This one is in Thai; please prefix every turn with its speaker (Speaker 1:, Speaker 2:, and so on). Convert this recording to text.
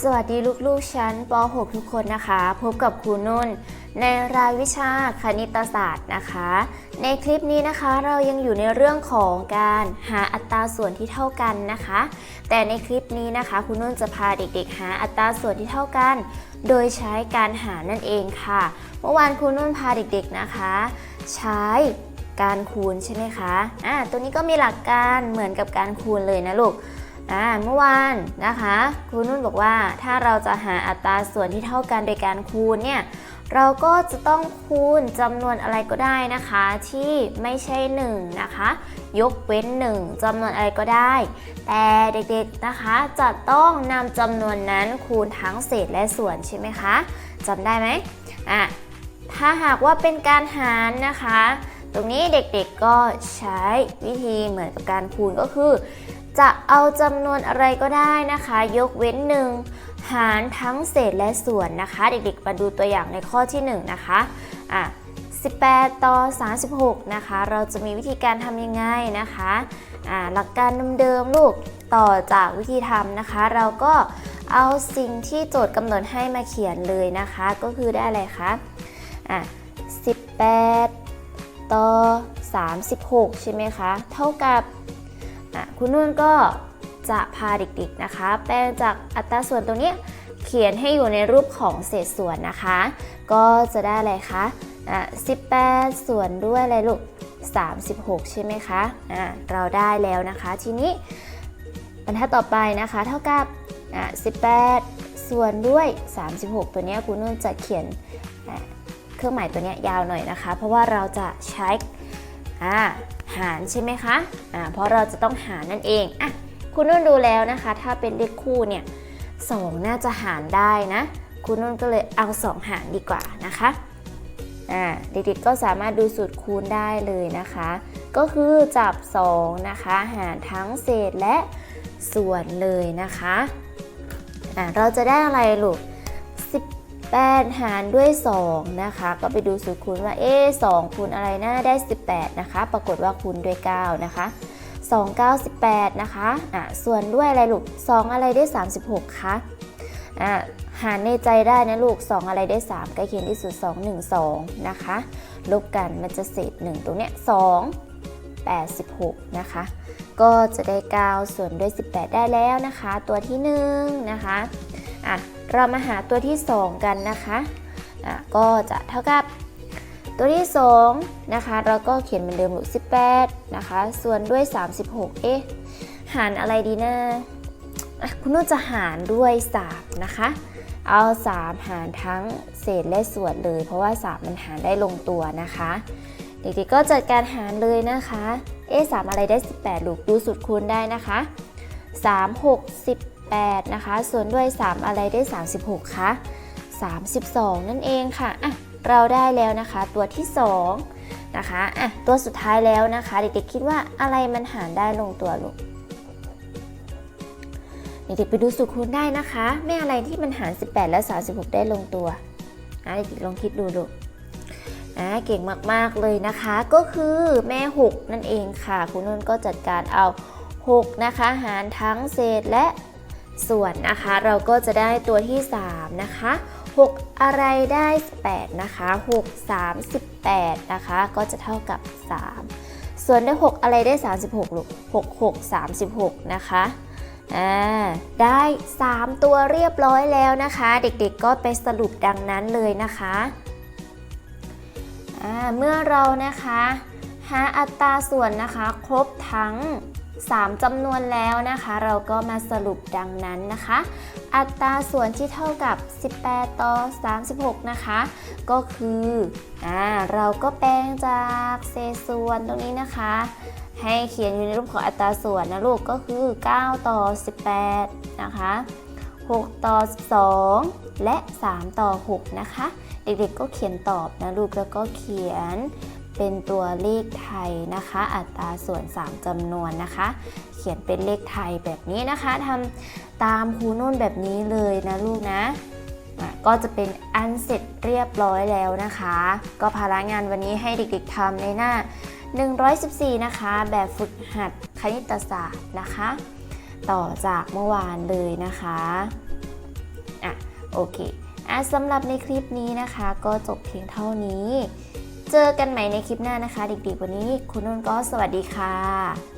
Speaker 1: สวัสดีลูกๆ ชั้นป .6 ทุกคนนะคะ พบกับครูนุ่น ในรายวิชาคณิตศาสตร์นะคะ ในคลิปนี้นะคะเรายังอยู่ในเรื่องของการหาอัตราส่วนที่เท่ากันนะคะ แต่ในคลิปนี้นะคะครูนุ่นจะพาเด็กๆ หาอัตราส่วนที่เท่ากัน โดยใช้การหานั่นเองค่ะ เมื่อวานครูนุ่นพาเด็กๆนะคะ ใช้การคูณใช่ไหมคะอ่าตัวนี้ก็มีหลักการเหมือนกับการคูณเลยนะลูก อ่าเมื่อวานนะคะครูนุ่นบอกว่าถ้าเราจะหาอัตราส่วนที่เท่ากันโดยการคูณเนี่ยเราก็จะต้องคูณจำนวนอะไรก็ได้นะคะ ที่ไม่ใช่ 1 นะคะ ยกเว้น 1จำนวนอะไรก็ได้ แต่เด็กๆนะคะจะต้องนำจำนวนนั้นคูณทั้งเศษและส่วนใช่ไหมคะจำได้ไหมอะถ้าหากว่าเป็นการหารนะคะ ตรงนี้เด็กๆก็ใช้วิธีเหมือนกับการคูณก็คือ จะเอาจำนวนอะไรก็ได้นะคะ ยกเว้นหนึ่งหารทั้งเศษและส่วนนะคะ เด็กๆมาดูตัวอย่างในข้อที่ 1 นะคะอะ18 ต่อ 36 นะคะ เราจะมีวิธีการทำยังไงนะคะอ่าหลักการเดิมๆลูกต่อจากวิธีทำนะคะ เราก็เอาสิ่งที่โจทย์กำหนดให้มาเขียนเลยนะคะ ก็คือได้อะไรคะอะ18 ต่อ 36 ใช่ไหมคะ เท่ากับคุณนุ่นก็จะพาเด็กๆนะคะ แปลงจากอัตราส่วนตรงเนี้ยเขียนให้อยู่ในรูปของเศษส่วนนะคะ ก็จะได้อะไรคะอะ18 ส่วนด้วยอะไรลูก 36 ใช่ไหมคะอะเราได้แล้วนะคะ ทีนี้บรรทัดต่อไปนะคะ เท่ากับอะ18 ส่วนด้วย 36 ตัวเนี้ยคุณนุ่นจะเขียน เครื่องหมายตัวนี้ยาวหน่อยนะคะ เพราะว่าเราจะใช้อ่าหารใช่ไหมคะอ่าเพราะเราจะต้องหารนั่นเองอะคุณนุ่นดูแล้วนะคะ ถ้าเป็นเลขคู่เนี่ยสองน่าจะหารได้นะ คุณนุ่นก็เลยเอาสองหารดีกว่านะคะอ่าเด็กๆก็สามารถดูสูตรคูณได้เลยนะคะ ก็คือจับ 2 นะคะ หารทั้งเศษและส่วนเลยนะคะอ่าเราจะได้อะไรลูก 8 หารด้วย 2 นะคะ ก็ไปดูสูตรคูณว่าเอ๊2คูณอะไรนะ ได้ 18 นะคะ ปรากฏว่าคูณด้วย 9 นะคะ 2 9 18 นะคะอะส่วนด้วยอะไรลูก 2 อะไรได้ 36 คะอะหารในใจได้นะลูก 2 อะไรได้ 3 ใกล้เคียงที่สุด 2 1 2 นะคะ ลบกันมันจะเศษ 1 ตรงเนี้ย 2 86 นะคะ ก็จะได้ 9 ส่วนด้วย 18 ได้แล้วนะคะ ตัวที่ 1 นะคะ อะเรามาหาตัวที่ 2 กันนะคะอะก็จะเท่ากับตัวที่2นะคะเราก็เขียนเหมือนเดิมหลูก18นะคะส่วนด้วย 36 เอ๊ะหารอะไรดีนะอะคุณนุ่นจะหารด้วย3นะคะเอา 3 หารทั้งเศษและส่วนเลย เพราะว่า 3 มันหารได้ลงตัวนะคะ เด็กๆก็จัดการหารเลยนะคะ เอ๊ะ3อะไรได้ 18 ลูกดูสูตรคูณได้นะคะ 3 6 18นะคะ ส่วนด้วย 3 อะไรได้ 36 คะ 32 นั่นเองค่ะอะ เราได้แล้วนะคะ ตัวที่ 2 นะคะอะตัวสุดท้ายแล้วนะคะ เด็กๆคิดว่าอะไรมันหารได้ลงตัวลูกเด็กๆไปดูสูตรคูณได้นะคะแม่อะไรที่มันหาร 18 และ 36 ได้ลงตัวอะเด็กๆลองคิดดูลูกอะเก่งมากๆเลยนะคะ ก็คือแม่ 6 นั่นเองค่ะ คุณนุ่นก็จัดการเอา 6 นะคะ หารทั้งเศษและ ส่วนนะคะเราก็จะได้ตัวที่ 3 นะคะ 6 อะไรได้8นะคะ 6 38 นะคะ ก็จะเท่ากับ 3 ส่วนได้ 6 อะไรได้ 36ลูก6 6 36 นะคะอ่าได้ 3 ตัวเรียบร้อยแล้วนะคะ เด็กๆก็ไปสรุปดังนั้นเลยนะคะอ่าเมื่อเรานะคะ หาอัตราส่วนนะคะ ครบทั้ง 3จำนวนแล้วนะคะ เราก็มาสรุปดังนั้นนะคะ อัตราส่วนที่เท่ากับ 18 ต่อ 36 นะคะ ก็คืออ่าเราก็แปลงจากเศษส่วนตรงนี้นะคะ ให้เขียนอยู่ในรูปของอัตราส่วนนะลูกก็คือ 9 ต่อ 18 นะคะ 6 ต่อ 12 และ 3 ต่อ 6 นะคะ เด็กๆก็เขียนตอบนะลูกแล้วก็เขียน เป็นตัวเลขไทยนะคะ อัตราส่วน 3จำนวนนะคะ เขียนเป็นเลขไทยแบบนี้นะคะทำตามครูนุ่นแบบนี้เลยนะลูกนะก็จะเป็นอันเสร็จเรียบร้อยแล้วนะคะ ก็ภาระงานวันนี้ให้เด็กๆทำในหน้า 114 นะคะ แบบฝึกหัดคณิตศาสตร์นะคะ ต่อจากเมื่อวานเลยนะคะอะโอเคอะสำหรับในคลิปนี้นะคะ ก็จบเพียงเท่านี้ เจอกันใหม่ในคลิปหน้านะคะ เด็กๆวันนี้คุณนุ่นก็สวัสดีค่ะ